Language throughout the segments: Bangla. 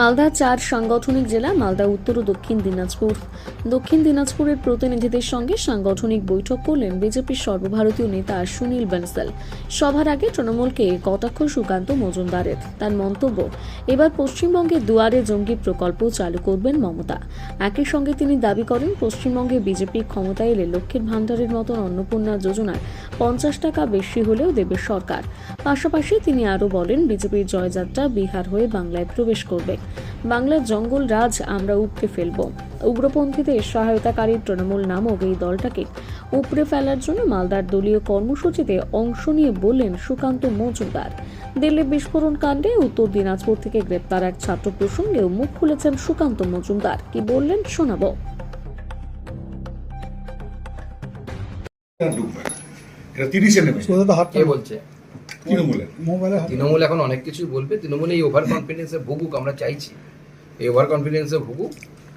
মালদা চার সাংগঠনিক জেলা, মালদা উত্তর ও দক্ষিণ দিনাজপুর। দক্ষিণ দিনাজপুরের প্রতিনিধিদের সঙ্গে সাংগঠনিক বৈঠক করলেন বিজেপির সর্বভারতীয় নেতা সুনীল বানসাল। সভার আগে তৃণমূলকে কটাক্ষ সুকান্ত মজুমদারের তার মন্তব্য। এবার পশ্চিমবঙ্গে দুয়ারে জঙ্গি প্রকল্প চালু করবেন মমতা। একই সঙ্গে তিনি দাবি করেন, পশ্চিমবঙ্গে বিজেপি ক্ষমতায় এলে লক্ষ্মীর ভাণ্ডারের মতন অন্নপূর্ণা যোজনার পঞ্চাশ টাকা বেশি হলেও দেবে সরকার। পাশাপাশি তিনি আরও বলেন, বিজেপির জয়যাত্রা বিহার হয়ে বাংলায় প্রবেশ করবে। বাংলার জঙ্গল রাজ আমরা উপড়ে ফেলব। উগ্রপন্থীদের সহায়তাকারী তৃণমূল নামক এই দলটাকে উপড়ে ফেলার জন্য মালদার দলীয় কর্মসূচিতে অংশ নিয়ে বললেন সুকান্ত মজুমদার। দিল্লি বিস্ফোরণ কাণ্ডে উত্তর দিনাজপুর থেকে গ্রেপ্তার এক ছাত্র প্রসঙ্গেও মুখ খুলেছেন সুকান্ত মজুমদার। কি বললেন শোনাবো। তিরিশে নেমে হাত কে বলছে? তৃণমূলে? তৃণমূল এখন অনেক কিছুই বলবে। তৃণমূল এই ওভার কনফিডেন্সে ভুগুক আমরা চাইছি। এই ওভার কনফিডেন্সে ভুগুক।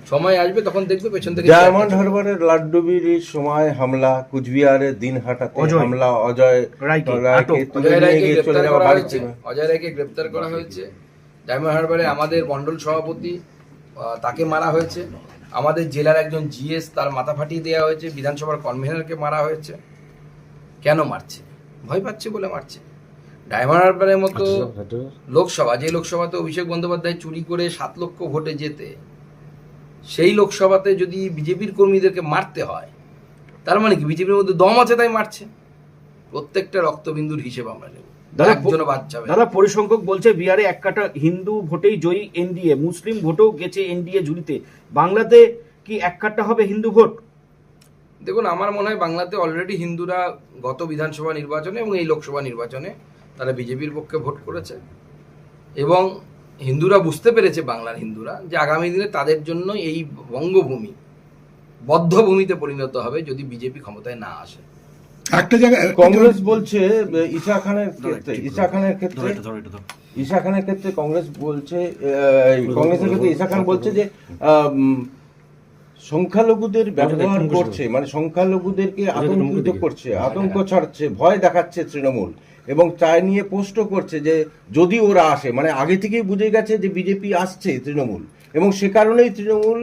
সময় আসবে তখন দেখবে পেছন থেকে ডায়মন্ড হারবারের লাড্ডুবির সময় হামলা কুচবিহারের দিনহাটাতে। হামলা অজয় রায়কে, অজয় রায়কে গ্রেপ্তার করা হয়েছে। অজয় রায়কে গ্রেপ্তার করা হয়েছে। ডায়মন্ড হারবারে আমাদের মন্ডল সভাপতি আহ, তাকে মারা হয়েছে। আমাদের জেলার একজন জিএস তার মাথা ফাটিয়ে দেওয়া হয়েছে। বিধানসভার কনভেনারকে মারা হয়েছে। কেন মারছে? ভয় পাচ্ছে বলে মারছে। ডায়মন্ড হারবারের মতো লোকসভা যে লোকসভাতে অভিষেক বন্দ্যোপাধ্যায় চুরি করে সাত লক্ষ ভোটে যেতে সেই লোকসভাতে যদি বিজেপির কর্মীদেরকে মারতে হয় তার মানে কি? বিজেপির মধ্যে দম আছে তাই মারছে। প্রত্যেকটা রক্তবিন্দুর হিসেব আমরা নেব। দাদা পরিসংখ্যক বলছে বিহারে এক কাটা হিন্দু ভোটেই জয়ী এনডিএ মুসলিম ভোটও গেছে এনডিএ ঝুলিতে বাংলাতে কি এক কাটা হবে হিন্দু ভোট? দেখুন আমার মনে হয় বাংলাতে অলরেডি হিন্দুরা গত বিধানসভা নির্বাচনে এবং এই লোকসভা নির্বাচনে তারা বিজেপির পক্ষে ভোট করেছে। এবং হিন্দুরা বুঝতে পেরেছে বাংলার হিন্দুরা যে আগামী দিনে তাদের জন্য এই বঙ্গভূমি বদ্ধভূমিতে পরিণত হবে যদি বিজেপি ক্ষমতায় না আসে। একটা জায়গায় কংগ্রেস বলছে ঈশা খানের ক্ষেত্রে ঈশা খানের ক্ষেত্রে ঈশা খানের ক্ষেত্রে কংগ্রেস বলছে কংগ্রেসের ক্ষেত্রে ঈশা খান বলছে যে সংখ্যালঘুদের ব্যবহার করছে মানে সংখ্যালঘুদেরকে আতঙ্কিত করছে আতঙ্ক ছড়াচ্ছে ভয় দেখাচ্ছে তৃণমূল এবং তাই নিয়ে পোস্টও করছে যে যদি ওরা আসে মানে আগে থেকেই বুঝে গেছে যে বিজেপি আসছে তৃণমূল এবং সে কারণেই তৃণমূল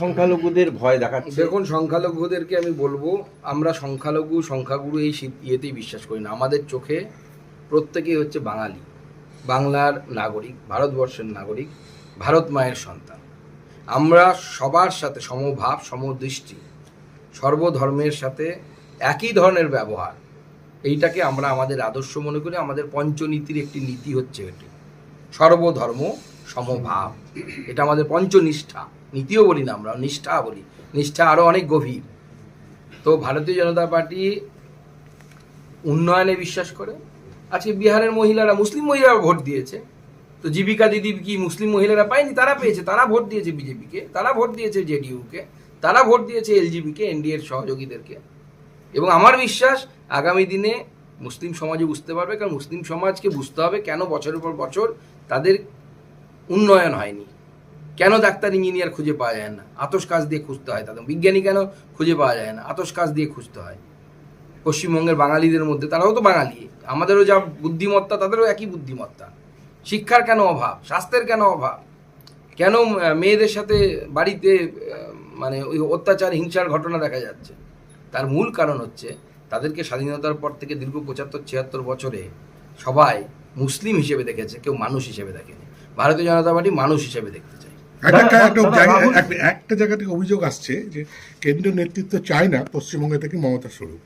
সংখ্যালঘুদের ভয় দেখাচ্ছে। দেখুন সংখ্যালঘুদেরকে আমি বলব আমরা সংখ্যালঘু সংখ্যাগুরু এই ইয়েতেই বিশ্বাস করি না। আমাদের চোখে প্রত্যেকেই হচ্ছে বাঙালি বাংলার নাগরিক ভারতবর্ষের নাগরিক ভারত মায়ের সন্তান। আমরা সবার সাথে সমভাব, সমদৃষ্টি, সর্বধর্মের সাথে একই ধরনের ব্যবহার। এইটাকে আমরা আমাদের আদর্শ মনে করি, আমাদের পঞ্চনীতির একটি নীতি হচ্ছে এটি। সর্বধর্ম, সমভাব। এটা আমাদের পঞ্চনিষ্ঠা। নীতিও বলি না আমরা, নিষ্ঠা বলি। নিষ্ঠা আরও অনেক গভীর। তো ভারতীয় জনতা পার্টি উন্নয়নে বিশ্বাস করে। আজকে বিহারের মহিলারা, মুসলিম মহিলারা ভোট দিয়েছে। তো জীবিকা দিদি কি মুসলিম মহিলারা পায়নি? তারা পেয়েছে। তারা ভোট দিয়েছে বিজেপিকে। তারা ভোট দিয়েছে জেডিইউকে। তারা ভোট দিয়েছে এলজিবিকে, এনডিএর সহযোগীদেরকে। এবং আমার বিশ্বাস, আগামী দিনে মুসলিম সমাজে বুঝতে পারবে, কারণ মুসলিম সমাজকে বুঝতে হবে কেন বছরের পর বছর তাদের উন্নয়ন হয়নি। কেন ডাক্তার, ইঞ্জিনিয়ার খুঁজে পাওয়া যায় না? আতস কাজ দিয়ে খুঁজতে হয় তাদের। বিজ্ঞানী কেন খুঁজে পাওয়া যায় না? আতস কাজ দিয়ে খুঁজতে হয়। পশ্চিমবঙ্গের বাঙালিদের মধ্যে, তারাও তো বাঙালি। আমাদেরও যা বুদ্ধিমত্তা, তাদেরও একই বুদ্ধিমত্তা। শিক্ষার কেন অভাব? স্বাস্থ্যের কেন অভাব? কেন মেয়েদের সাথে বাড়িতে মানে ওই অত্যাচার হিংসার ঘটনা দেখা যাচ্ছে? তার মূল কারণ হচ্ছে তাদেরকে স্বাধীনতার পর থেকে দীর্ঘ পঁচাত্তর ছিয়াত্তর বছরে সবাই মুসলিম হিসেবে দেখেছে কেউ মানুষ হিসেবে দেখেনি। ভারতীয় জনতা পার্টি মানুষ হিসেবে দেখতে চায়। একটা জায়গা থেকে অভিযোগ আসছে যে কেন্দ্রীয় নেতৃত্ব চায় না পশ্চিমবঙ্গ থেকে মমতা স্বরূপ।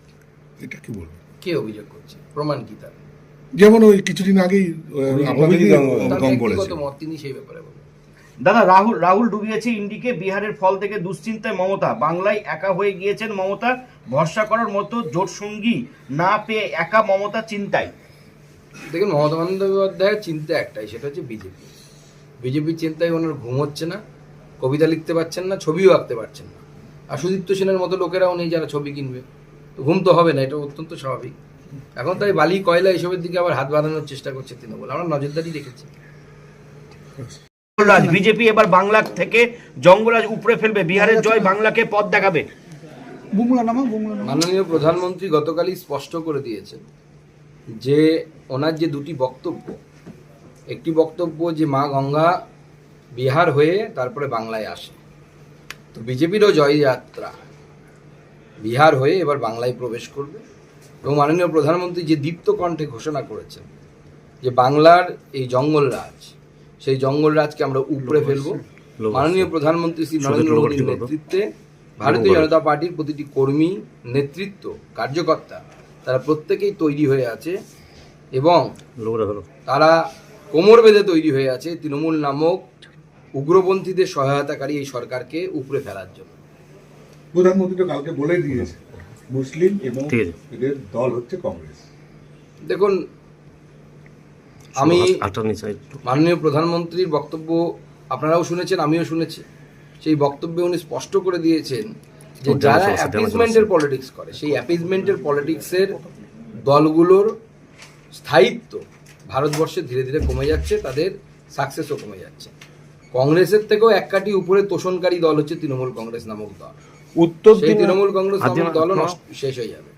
এটা কি বলব কে অভিযোগ করছে? প্রমাণ কি তার? যেমন ওই কিছুদিন আগেই গম বলেছে। তিনি সেই ব্যাপারে দাদা রাহুল রাহুল ডুবিয়েছে ইন্ডিকে বিহারের ফল থেকে দুশ্চিন্তায় মমতা। বাংলায় একা হয়ে গিয়েছেন মমতা ভরসা করার মতো জোট সঙ্গী না পেয়ে একা মমতা চিন্তায়। দেখুন মমতা বন্দ্যোপাধ্যায়ের চিন্তা একটাই সেটা হচ্ছে বিজেপি। বিজেপির চিন্তায় ওনার ঘুম হচ্ছে না কবিতা লিখতে পারছেন না ছবিও আঁকতে পারছেন না। আর সুদীপ্ত সেনের মতো লোকেরাও নেই যারা ছবি কিনবে। ঘুম তো হবে না এটা অত্যন্ত স্বাভাবিক। এখন তাই বালি কয়লা এসবের দিকে আবার হাত বাড়ানোর চেষ্টা করছে তৃণমূল। আমরা নজরদারি রেখেছি রাজ বিজেপি এবার বাংলা থেকে জঙ্গরাজ উপড়ে ফেলবে। বিহারের জয় বাংলাকে পথ দেখাবে। বুমলা নামা বুমলা নামা মাননীয় প্রধানমন্ত্রী গতকালই স্পষ্ট করে দিয়েছেন যে ওনার যে দুটি বক্তব্য একটি বক্তব্য যে মা গঙ্গা বিহার হয়ে তারপরে বাংলায় আসে। তো বিজেপিরও জয়যাত্রা বিহার হয়ে এবার বাংলায় প্রবেশ করবে। এবং মাননীয় প্রধানমন্ত্রী যে দীপ্ত কণ্ঠে ঘোষণা করেছেন যে বাংলার এই জঙ্গলরাজ সেই জঙ্গলরাজকে আমরা উপড়ে ফেলব। মাননীয় প্রধানমন্ত্রী শ্রী নরেন্দ্র মোদীর নেতৃত্বে ভারতীয় জনতা পার্টির প্রতিটি কর্মী নেতৃত্ব কার্যকর্তা তারা প্রত্যেকেই তৈরি হয়ে আছে এবং তারা কোমর বেঁধে তৈরি হয়ে আছে তৃণমূল নামক উগ্রপন্থীদের সহায়তাকারী এই সরকারকে উপড়ে ফেলার জন্য। প্রধানমন্ত্রী তো কালকে বলে দিয়েছে। মুসলিম এবং এদের দল হচ্ছে কংগ্রেস। দেখুন আমি মাননীয় প্রধানমন্ত্রীর বক্তব্য আপনারাও শুনেছেন আমিও শুনেছি। সেই বক্তব্যে উনি স্পষ্ট করে দিয়েছেন যে যারা অ্যাপিজমেন্টের পলিটিক্স করে সেই অ্যাপিজমেন্টের পলিটিক্সের দলগুলোর স্থায়িত্ব ভারতবর্ষে ধীরে ধীরে কমে যাচ্ছে তাদের সাকসেসও কমে যাচ্ছে। কংগ্রেসের থেকেও এক কাটি উপরে তোষণকারী দল হচ্ছে তৃণমূল কংগ্রেস নামক দল। উত্তর তৃণমূল কংগ্রেস নষ্ট শেষ হয়ে যাবে।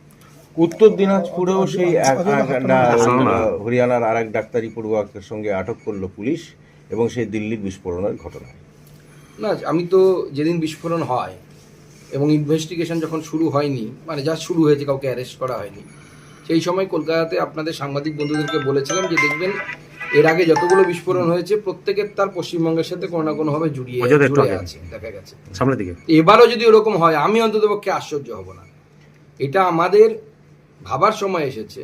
উত্তর দিনাজপুরেও সেই এক- এক- হরিয়ানার আরেক ডাক্তারি পড়ুয়াকের সঙ্গে আটক করল পুলিশ এবং সেই দিল্লির বিস্ফোরণের ঘটনা না আমি তো যেদিন বিস্ফোরণ হয় এবং ইনভেস্টিগেশন যখন শুরু হয়নি মানে যা শুরু হয়েছে কাউকে অ্যারেস্ট করা হয়নি সেই সময় কলকাতাতে আপনাদের সাংবাদিক বন্ধুদেরকে বলেছিলাম যে দেখবেন এর আগে যতগুলো বিস্ফোরণ হয়েছে প্রত্যেকের তার পশ্চিমবঙ্গের সাথে কোনো না কোনোভাবে জুড়িয়ে জুড়ে আছে দেখা গেছে। সামনের দিকে। এবারও যদি ওরকম হয় আমি অন্ততপক্ষে আশ্চর্য হব না। এটা আমাদের ভাবার সময় এসেছে।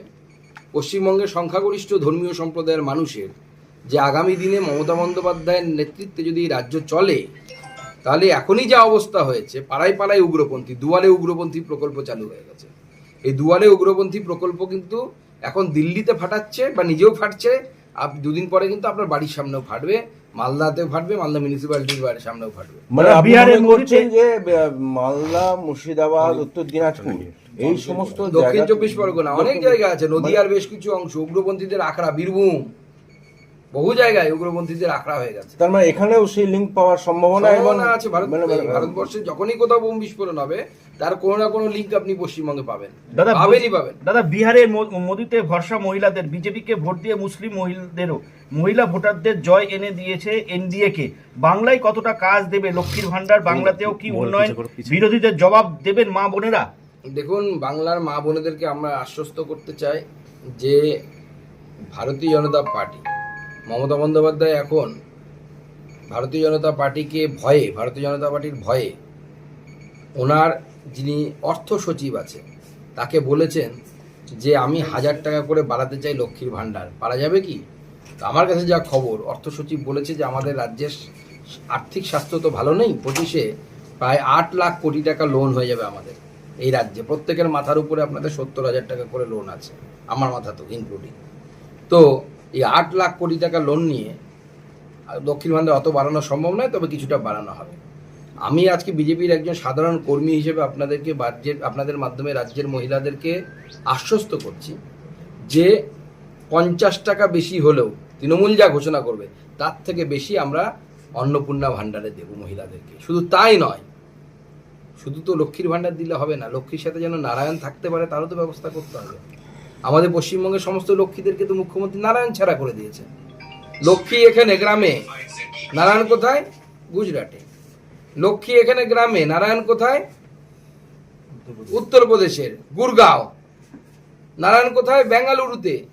পশ্চিমবঙ্গের সংখ্যাগরিষ্ঠ ধর্মীয় সম্প্রদায়ের মানুষের যে আগামী দিনে মমতা বন্দ্যোপাধ্যায়ের নেতৃত্বে যদি রাজ্য চলে তাহলে এখনই যা অবস্থা হয়েছে পাড়ায় পাড়ায় উগ্রপন্থী দুয়ারে উগ্রপন্থী প্রকল্প চালু হয়ে গেছে। এই দুয়ারে উগ্রপন্থী প্রকল্প কিন্তু এখন দিল্লিতে ফাটাচ্ছে বা নিজেও ফাটছে আপ দুদিন পরে কিন্তু আপনার বাড়ির সামনেও ফাটবে মালদাতেও ফাটবে মালদা মিউনিসিপ্যালিটির বাড়ির সামনেও ফাটবে। মানে বিহারে বলছেন মনে যে মালদা মুর্শিদাবাদ উত্তর দিনাজপুর এই সমস্ত দক্ষিণ চব্বিশ পরগনা অনেক জায়গা আছে নদীয়ার বেশ কিছু অংশ উগ্রপন্থীদের আখড়া বীরভূম। বহু জায়গায় উগ্রপন্থীদের আখড়া হয়ে গেছে। তার মানে এখানেও সেই লিঙ্ক পাওয়ার সম্ভাবনা এবং আছে ভারত মানে- মানে- ভারতবর্ষে যখনই কোথাও বোম বিস্ফোরণ হবে তার কোনো না কোনো লিঙ্ক আপনি পশ্চিমবঙ্গে পাবেন। দাদা পাবেনই পাবেন। দাদা বিহারের মোদিতে ভরসা মহিলাদের বিজেপিকে ভোট দিয়ে মুসলিম মহিলাদেরও। মহিলা ভোটারদের জয় এনে দিয়েছে এনডিএ কে বাংলায় কতটা কাজ দেবে লক্ষ্মীর ভান্ডার বাংলাতেও কি উন্নয়ন? বিরোধীদের জবাব দেবেন মা বোনেরা? দেখুন বাংলার মা বোনেদেরকে আমরা আশ্বস্ত করতে চাই যে ভারতীয় জনতা পার্টি মমতা বন্দ্যোপাধ্যায় এখন ভারতীয় জনতা পার্টিকে ভয়ে, ভারতীয় জনতা পার্টির ভয়ে ওনার যিনি অর্থ সচিব আছে তাকে বলেছেন যে আমি হাজার টাকা করে বাড়াতে চাই লক্ষ্মীর ভাণ্ডার। পারা যাবে কি? আমার কাছে যা খবর, অর্থ সচিব বলেছে যে আমাদের রাজ্যের আর্থিক স্বাস্থ্য তো ভালো নেই, পঁচিশে প্রায় আট লাখ কোটি টাকা লোন হয়ে যাবে আমাদের এই রাজ্যে। প্রত্যেকের মাথার উপরে আপনাদের সত্তর হাজার টাকা করে লোন আছে, আমার মাথা তো ইনক্লুডিং তো এই আট লাখ কোটি টাকা লোন নিয়ে দক্ষিণ ভান্ডার অত বাড়ানো সম্ভব নয়, তবে কিছুটা বাড়ানো হবে। আমি আজকে বিজেপির একজন সাধারণ কর্মী হিসেবে আপনাদেরকে রাজ্যের আপনাদের মাধ্যমে রাজ্যের মহিলাদেরকে আশ্বস্ত করছি যে পঞ্চাশ টাকা বেশি হলেও তৃণমূল যা ঘোষণা করবে, তার থেকে বেশি আমরা অন্নপূর্ণা ভাণ্ডারে দেব মহিলাদেরকে। শুধু তাই নয়, শুধু তো লক্ষ্মীর ভাণ্ডার দিলে হবে না, লক্ষ্মীর সাথে যেন নারায়ণ থাকতে পারে, তারও তো ব্যবস্থা করতে হবে। আমাদের পশ্চিমবঙ্গের সমস্ত লক্ষ্মীদেরকে তো মুখ্যমন্ত্রী নারায়ণ ছাড়া করে দিয়েছে। লক্ষ্মী এখানে গ্রামে, নারায়ণ কোথায়? গুজরাটে। লক্ষ্মী এখানে গ্রামে, নারায়ণ কোথায়? উত্তরপ্রদেশের, গুরগাঁও। নারায়ণ কোথায়? বেঙ্গালুরুতে।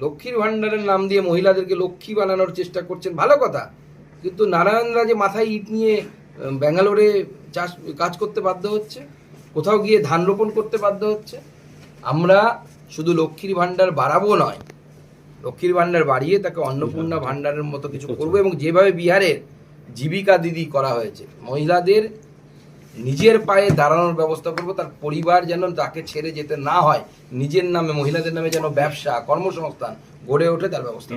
লক্ষ্মীর ভাণ্ডারের নাম দিয়ে মহিলাদেরকে লক্ষ্মী বানানোর চেষ্টা করছেন। ভালো কথা। কিন্তু নারায়ণরা যে মাথায় ইট নিয়ে ব্যাঙ্গালোরে চাষ, কাজ করতে বাধ্য হচ্ছে, কোথাও গিয়ে ধান রোপণ করতে বাধ্য হচ্ছে আমরা শুধু লক্ষ্মীর ভাণ্ডার বাড়াবো নয় লক্ষ্মীর ভাণ্ডার বাড়িয়ে তাকে অন্নপূর্ণা ভাণ্ডারের মতো কিছু করব এবং যেভাবে বিহারের জীবিকা দিদি করা হয়েছে মহিলাদের নিজের পায়ে দাঁড়ানোর ব্যবস্থা করব তার পরিবার যেন তাকে ছেড়ে যেতে না হয় নিজের নামে মহিলাদের নামে যেন ব্যবসা কর্মসংস্থান গড়ে ওঠে তার ব্যবস্থা